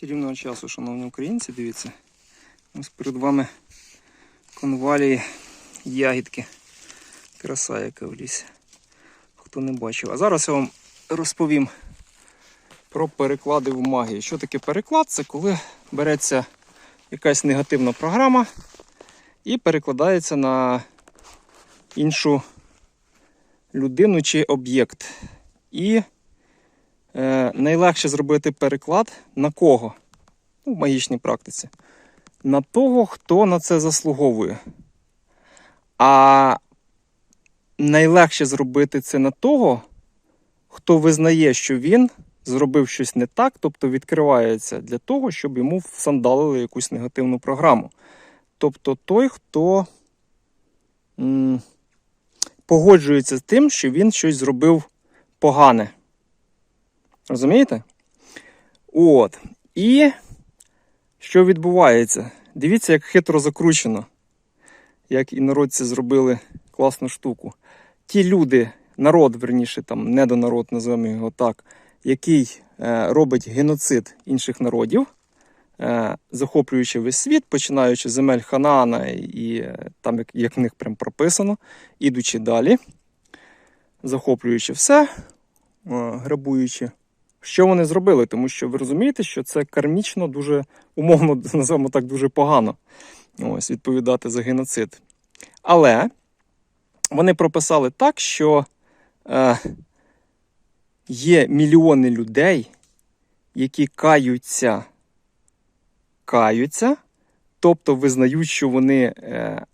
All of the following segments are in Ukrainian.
Чарівного часу, шановні українці, дивіться. Ось перед вами конвалії ягідки. Краса, яка в лісі. Хто не бачив. А зараз я вам розповім про переклади в магії. Що таке переклад? Це коли береться якась негативна програма і перекладається на іншу людину чи об'єкт. І е, найлегше зробити переклад на кого? Ну, в магічній практиці. На того, хто на це заслуговує. А найлегше зробити це на того, хто визнає, що він зробив щось не так, тобто відкривається для того, щоб йому всандалили якусь негативну програму. Тобто той, хто м, погоджується з тим, що він щось зробив погане. Розумієте? От. І що відбувається? Дивіться, як хитро закручено, як інородці зробили класну штуку. Ті люди, народ, верніше, там, недонарод, називаємо його так, який е, робить геноцид інших народів, е, захоплюючи весь світ, починаючи з земель Ханаана і е, там, як, як в них прям прописано, ідучи далі, захоплюючи все, е, грабуючи. Що вони зробили? Тому що ви розумієте, що це кармічно дуже умовно називаємо так дуже погано ось, відповідати за геноцид. Але вони прописали так, що е, є мільйони людей, які каються, каються, тобто визнають, що вони е,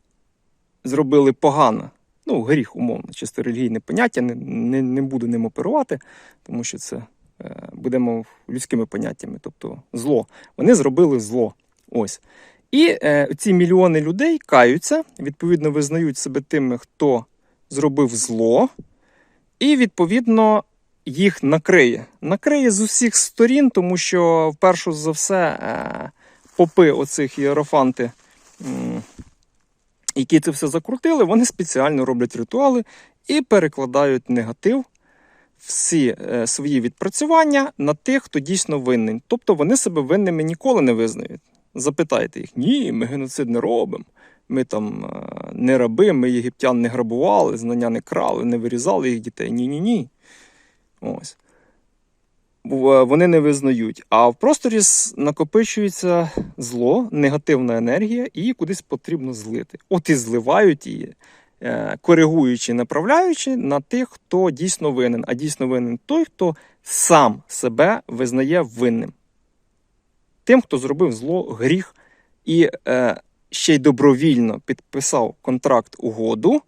зробили погано. Ну, гріх, умовно, чисто релігійне поняття, не, не, не буду ним оперувати, тому що це будемо людськими поняттями, тобто зло. Вони зробили зло. Ось. І е, ці мільйони людей каються, відповідно, визнають себе тими, хто зробив зло, і, відповідно, їх накриє. Накриє з усіх сторін, тому що, вперше за все, е, попи оцих іерофанти, м, які це все закрутили, вони спеціально роблять ритуали і перекладають негатив. Всі е, свої відпрацювання на тих, хто дійсно винний. Тобто вони себе винними ніколи не визнають. Запитайте їх: ні, ми геноцид не робимо. Ми там е, не раби, ми єгиптян не грабували, знання не крали, не вирізали їх дітей. Ні-ні ні. Ось. Е, Вони не визнають. А в просторі накопичується зло, негативна енергія, і її кудись потрібно злити. От і зливають її, коригуючи, направляючи на тих, хто дійсно винен. А дійсно винен той, хто сам себе визнає винним. Тим, хто зробив зло, гріх і е, ще й добровільно підписав контракт угоду,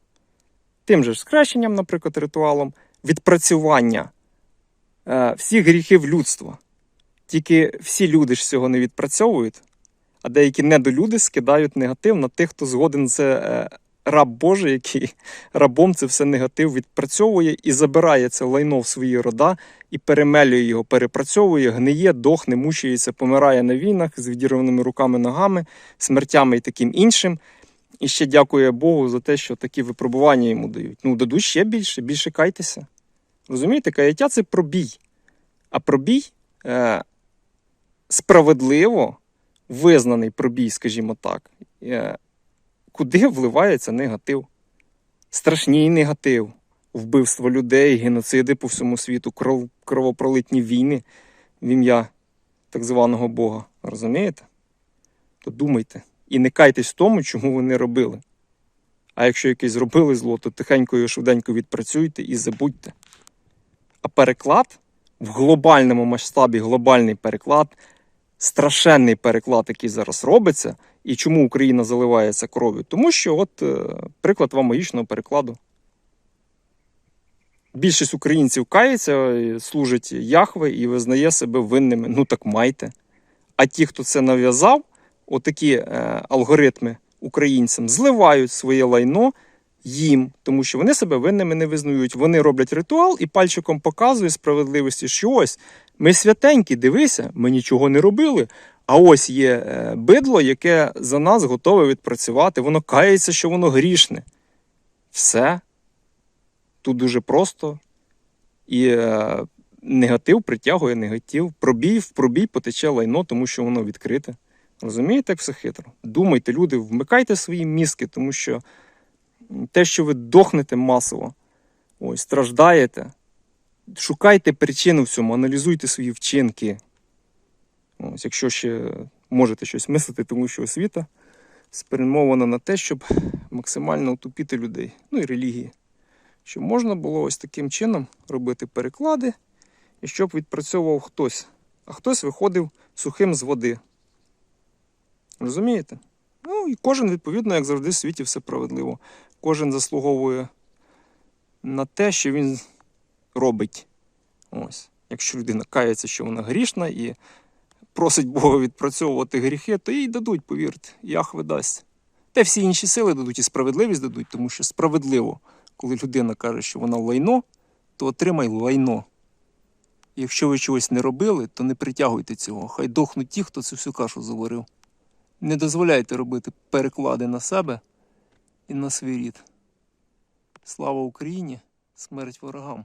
тим же скрещенням, наприклад, ритуалом, відпрацювання е, всіх гріхів людства. Тільки всі люди ж цього не відпрацьовують, а деякі недолюди скидають негатив на тих, хто згоден це е, раб Божий, який рабом це все негатив відпрацьовує і забирає це лайно в свої рода і перемелює його, перепрацьовує, гниє, дохне, мучується, помирає на війнах з відірваними руками, ногами, смертями і таким іншим. І ще дякує Богу за те, що такі випробування йому дають. Ну, дадуть ще більше, більше кайтеся. Розумієте, каяття це пробій. А пробій е, справедливо визнаний пробій, скажімо так, е, куди вливається негатив. Страшний негатив, вбивство людей, геноциди по всьому світу, кров, кровопролитні війни в ім'я так званого Бога. Розумієте? То думайте і не кайтесь в тому, чому вони робили. А якщо якесь зробили зло, то тихенько його швиденько відпрацюйте і забудьте. А переклад в глобальному масштабі, глобальний переклад, страшенний переклад, який зараз робиться, і чому Україна заливається кров'ю? Тому що, от е, приклад вам магічного перекладу. Більшість українців кається, служить Яхве і визнає себе винними. Ну так майте. А ті, хто це нав'язав, отакі е, алгоритми українцям зливають своє лайно їм, тому що вони себе винними не визнають. Вони роблять ритуал і пальчиком показують справедливості, що ось ми святенькі, дивися, ми нічого не робили. А ось є е, бидло, яке за нас готове відпрацювати. Воно кається, що воно грішне. Все. Тут дуже просто. І е, негатив притягує негатив. Пробій в пробій потече лайно, тому що воно відкрите. Розумієте, як все хитро? Думайте, люди, вмикайте свої мізки, тому що те, що ви дохнете масово, ось, страждаєте, шукайте причину в цьому, аналізуйте свої вчинки. Ось, якщо ще можете щось мислити, тому що освіта спрямована на те, щоб максимально утупити людей, ну і релігії. Щоб можна було ось таким чином робити переклади, і щоб відпрацьовував хтось, а хтось виходив сухим з води. Розумієте? Ну і кожен, відповідно, як завжди, в світі все справедливо. Кожен заслуговує на те, що він робить. Ось. Якщо людина кається, що вона грішна і просить Бога відпрацьовувати гріхи, то їй дадуть, повірте, Яхве дасть. Та всі інші сили дадуть і справедливість дадуть, тому що справедливо, коли людина каже, що вона лайно, то отримай лайно. Якщо ви чогось не робили, то не притягуйте цього. Хай дохнуть ті, хто цю всю кашу заварив. Не дозволяйте робити переклади на себе і на свій. Слава Україні! Смерть ворогам!